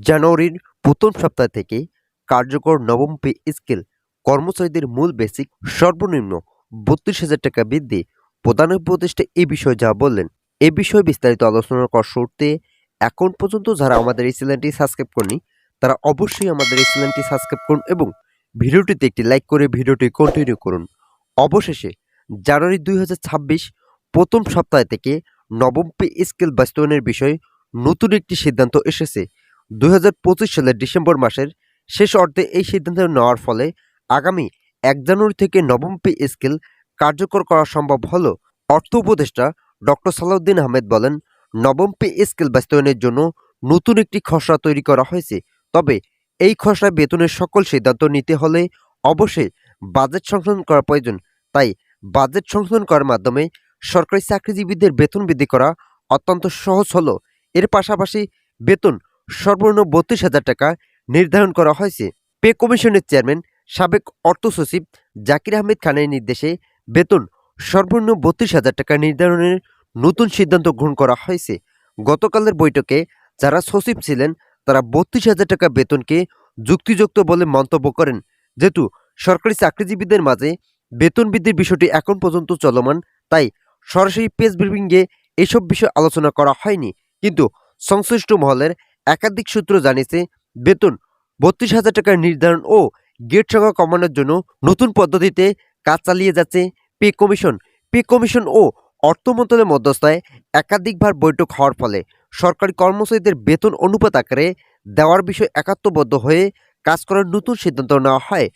জানুয়ারির প্রথম সপ্তাহ থেকে কার্যকর নবম পে স্কেল কর্মচারীদের মূল বেসিক সর্বনিম্ন বত্রিশ হাজার টাকা বৃদ্ধি প্রধান উপদেষ্টা এ বিষয়ে যা বললেন। এ বিষয়ে বিস্তারিত আলোচনা করার শুরুতে এখন পর্যন্ত যারা আমাদের এই চ্যানেলটি সাবস্ক্রাইব করেনি তারা অবশ্যই আমাদের এই চ্যানেলটি সাবস্ক্রাইব করুন এবং ভিডিওটিতে একটি লাইক করে ভিডিওটি কন্টিনিউ করুন। অবশেষে জানুয়ারি দুই ছাব্বিশ প্রথম সপ্তাহ থেকে নবম পে স্কেল বাস্তবায়নের বিষয়ে নতুন একটি সিদ্ধান্ত এসেছে। দু হাজার পঁচিশ সালের ডিসেম্বর মাসের শেষ অর্ধে এই সিদ্ধান্ত নেওয়ার ফলে আগামী এক জানুয়ারি থেকে নবম পে স্কেল কার্যকর করা সম্ভব হল, অর্থ উপদেষ্টা ডক্টর সালাউদ্দিন আহমেদ বলেন, নবম পে স্কেল বাস্তবায়নের জন্য নতুন একটি খসড়া তৈরি করা হয়েছে। তবে এই খসড়ায় বেতনের সকল সিদ্ধান্ত নিতে হলে অবশ্যই বাজেট সংশোধন করা প্রয়োজন। তাই বাজেট সংশোধন করার মাধ্যমে সরকারি চাকরিজীবীদের বেতন বৃদ্ধি করা অত্যন্ত সহজ হলো। এর পাশাপাশি বেতন সর্বনিম্ন বত্রিশ হাজার টাকা নির্ধারণ করা হয়েছে। পে কমিশনের চেয়ারম্যান, সাবেক অর্থ সচিব জাকির আহমেদ খানের নির্দেশে বেতন সর্বনিম্ন বত্রিশ হাজার টাকা নির্ধারণের নতুন সিদ্ধান্ত গ্রহণ করা হয়েছে। গতকালের বৈঠকে যারা সচিব ছিলেন, তারা বত্রিশ হাজার টাকা বেতনকে যুক্তিযুক্ত বলে মন্তব্য করেন। যেহেতু সরকারি চাকরিজীবীদের মাঝে বেতন বৃদ্ধির বিষয়টি এখন পর্যন্ত চলমান, তাই সরাসরি প্রেস ব্রিফিংয়ে এসব বিষয়ে আলোচনা করা হয়নি। কিন্তু সংশ্লিষ্ট মহলের একাধিক সূত্র জানিয়েছে, বেতন বত্রিশ হাজার টাকার নির্ধারণ ও গেট সংখ্যা কমানোর জন্য নতুন পদ্ধতিতে কাজ চালিয়ে যাচ্ছে পে কমিশন। পে কমিশন ও অর্থ মন্ত্রণালয়ের মধ্যস্থায় একাধিকবার বৈঠক হওয়ার ফলে সরকারি কর্মচারীদের বেতন অনুপাত আকারে দেওয়ার বিষয়ে একাত্মবদ্ধ হয়ে কাজ করার নতুন সিদ্ধান্ত নেওয়া হয়।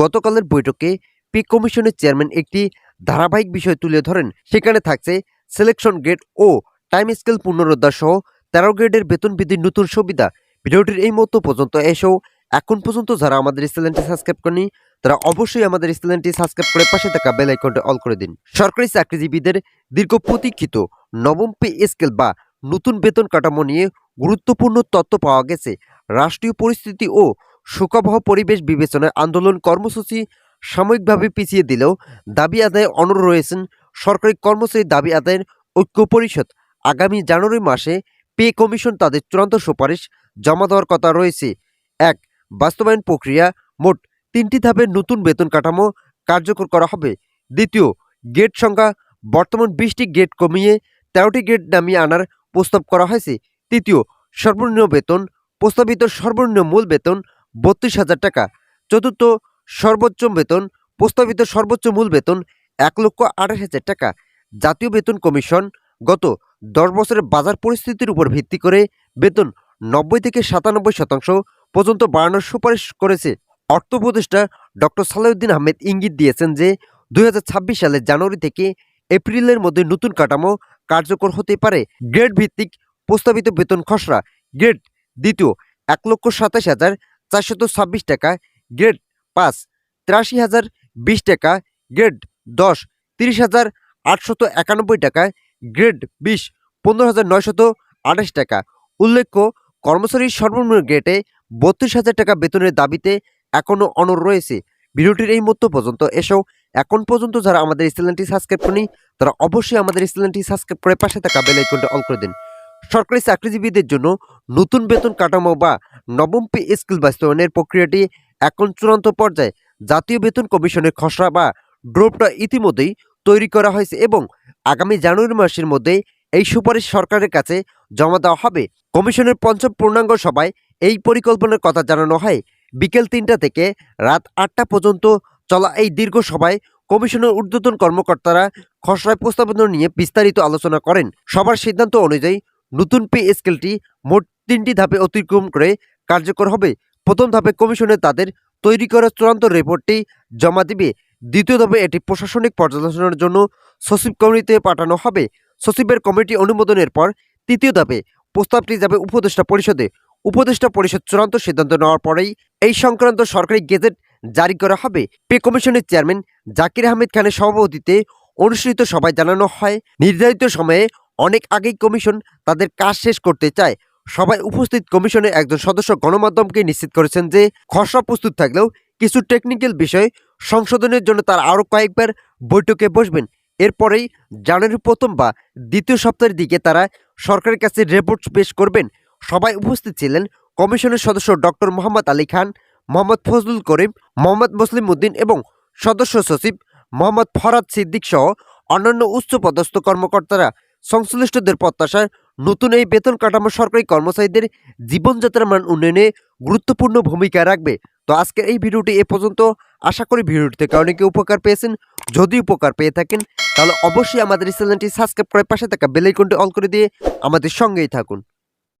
গতকালের বৈঠকে পে কমিশনের চেয়ারম্যান একটি ধারাবাহিক বিষয় তুলে ধরেন। সেখানে থাকছে সিলেকশন গেট ও টাইম স্কেল পুনরুদ্ধার সহ তেরো গ্রেডের বেতন বৃদ্ধির নতুন সুবিধা। ভিডিওটির এই মতো পর্যন্ত এসেও এখন পর্যন্ত যারা আমাদের চ্যানেলটি সাবস্ক্রাইব করেনি, তারা অবশ্যই আমাদের চ্যানেলটি সাবস্ক্রাইব করে পাশে থাকা বেল আইকনটি অল করে দিন। সরকারি চাকরিজীবীদের দীর্ঘ প্রতীক্ষিত নবম পে স্কেল বা নতুন বেতন কাঠামো নিয়ে গুরুত্বপূর্ণ তথ্য পাওয়া গেছে। রাষ্ট্রীয় পরিস্থিতি ও শোকাবহ পরিবেশ বিবেচনায় আন্দোলন কর্মসূচি সাময়িকভাবে পিছিয়ে দিলেও দাবি আদায়ে অনড় রয়েছেন সরকারি কর্মচারী দাবি আদায়ের ঐক্য পরিষদ। আগামী জানুয়ারি মাসে পে কমিশন তাদের চূড়ান্ত সুপারিশ জমা দেওয়ার কথা রয়েছে। এক, বাস্তবায়ন প্রক্রিয়া। মোট তিনটি ধাপে নতুন বেতন কাঠামো কার্যকর করা হবে। দ্বিতীয়, গেট সংখ্যা। বর্তমান বিশটি গেট কমিয়ে তেরোটি গেট নামিয়ে আনার প্রস্তাব করা হয়েছে। তৃতীয়, সর্বনিম্ন বেতন। প্রস্তাবিত সর্বনিম্ন মূল বেতন বত্রিশ হাজার টাকা। চতুর্থ, সর্বোচ্চ বেতন। প্রস্তাবিত সর্বোচ্চ মূল বেতন এক লক্ষ আঠাশ হাজার টাকা। জাতীয় বেতন কমিশন গত দশ বছরের বাজার পরিস্থিতির উপর ভিত্তি করে বেতন নব্বই থেকে সাতানব্বই শতাংশ পর্যন্ত বাড়ানোর সুপারিশ করেছে। অর্থ উপদেষ্টা ডক্টর সালাউদ্দিন আহমেদ ইঙ্গিত দিয়েছেন যে দু হাজার ছাব্বিশ সালের জানুয়ারি থেকে এপ্রিলের মধ্যে নতুন কাঠামো কার্যকর হতে পারে। গ্রেড ভিত্তিক প্রস্তাবিত বেতন খসড়া, গ্রেড দ্বিতীয় এক লক্ষ সাতাশ হাজার চারশত ছাব্বিশ টাকা, গ্রেড পাঁচ তিরাশি হাজার বিশ টাকা, গ্রেড দশ তিরিশ হাজার আটশত একানব্বই টাকা গ্রেড বিশ পনেরো হাজার আঠাশ টাকা। উল্লেখ্য কর্মচারীর সর্বনিম্ন গ্রেডে বত্রিশ হাজার টাকা বেতনের দাবিতে এখনও অনড় রয়েছে। ভিডিওটির এই মধ্য পর্যন্ত এসেও এখন পর্যন্ত যারা আমাদের এই চ্যানেলটি সাবস্ক্রাইব করেনি, তারা অবশ্যই আমাদের এই চ্যানেলটি সাবস্ক্রাইব করে পাশে থাকা বেল আইকনটা অল করে দিন। সরকারি চাকরিজীবীদের জন্য নতুন বেতন কাঠামো বা নবম পে স্কিল বাস্তবায়নের প্রক্রিয়াটি এখন চূড়ান্ত পর্যায়ে। জাতীয় বেতন কমিশনের খসড়া বা ড্রপটা ইতিমধ্যেই তৈরি করা হয়েছে এবং আগামী জানুয়ারি মাসের মধ্যে এই সুপারিশ সরকারের কাছে জমা দেওয়া হবে। কমিশনের পঞ্চম পূর্ণাঙ্গ সভায় এই পরিকল্পনার কথা জানানো হয়। বিকেল তিনটা থেকে রাত আটটা পর্যন্ত চলা এই দীর্ঘ সভায় কমিশনের ঊর্ধ্বতন কর্মকর্তারা খসড়ায় প্রস্তাবনা নিয়ে বিস্তারিত আলোচনা করেন। সবার সিদ্ধান্ত অনুযায়ী নতুন পে স্কেলটি মোট তিনটি ধাপে অতিক্রম করে কার্যকর হবে। প্রথম ধাপে কমিশনে তাদের তৈরি করা চূড়ান্ত রিপোর্টটি জমা দিবে। দ্বিতীয় ধাপে এটি প্রশাসনিক পর্যালোচনার জন্য সচিব কমিটিতে পাঠানো হবে। সচিবের কমিটি অনুমোদনের পর তৃতীয় ধাপে প্রস্তাবটি যাবে উপদেষ্টা পরিষদে। উপদেষ্টা পরিষদ চূড়ান্ত সিদ্ধান্ত নেওয়ার পরেই এই সংক্রান্ত সরকারি গেজেট জারি করা হবে। পে কমিশনের চেয়ারম্যান জাকির আহমেদ খানের সভাপতিতে অনুষ্ঠিত সভায় জানানো হয়, নির্ধারিত সময়ে অনেক আগেই কমিশন তাদের কাজ শেষ করতে চায়। সবাই উপস্থিত কমিশনের একজন সদস্য গণমাধ্যমকে নিশ্চিত করেছেন যে খসড়া প্রস্তুত থাকলেও কিছু টেকনিক্যাল বিষয় সংশোধনের জন্য তার আরও কয়েকবার বৈঠকে বসবেন। এরপরেই জানুয়ারির প্রথম বা দ্বিতীয় সপ্তাহের দিকে তারা সরকারের কাছে রিপোর্ট পেশ করবেন। সবাই উপস্থিত ছিলেন কমিশনের সদস্য ডক্টর মোহাম্মদ আলী খান, মোহাম্মদ ফজলুল করিম, মোহাম্মদ মুসলিম উদ্দিন এবং সদস্য সচিব মোহাম্মদ ফরাদ সিদ্দিক সহ অন্যান্য উচ্চপদস্থ কর্মকর্তারা সংশ্লিষ্টদের প্রত্যাশায় নতুন এই বেতন কাঠামো সরকারি কর্মচারীদের জীবনযাত্রার মান উন্নয়নে গুরুত্বপূর্ণ ভূমিকা রাখবে। তো আজকের এই ভিডিওটি এ পর্যন্ত। আশা করি ভিডিওটিতে কারণে কেউ উপকার পেয়েছেন। যদি উপকার পেয়ে থাকেন, তাহলে অবশ্যই আমাদের চ্যানেলটি সাবস্ক্রাইব করে পাশে থাকা বেলাইকনটি অল অন করে দিয়ে আমাদের সঙ্গেই থাকুন।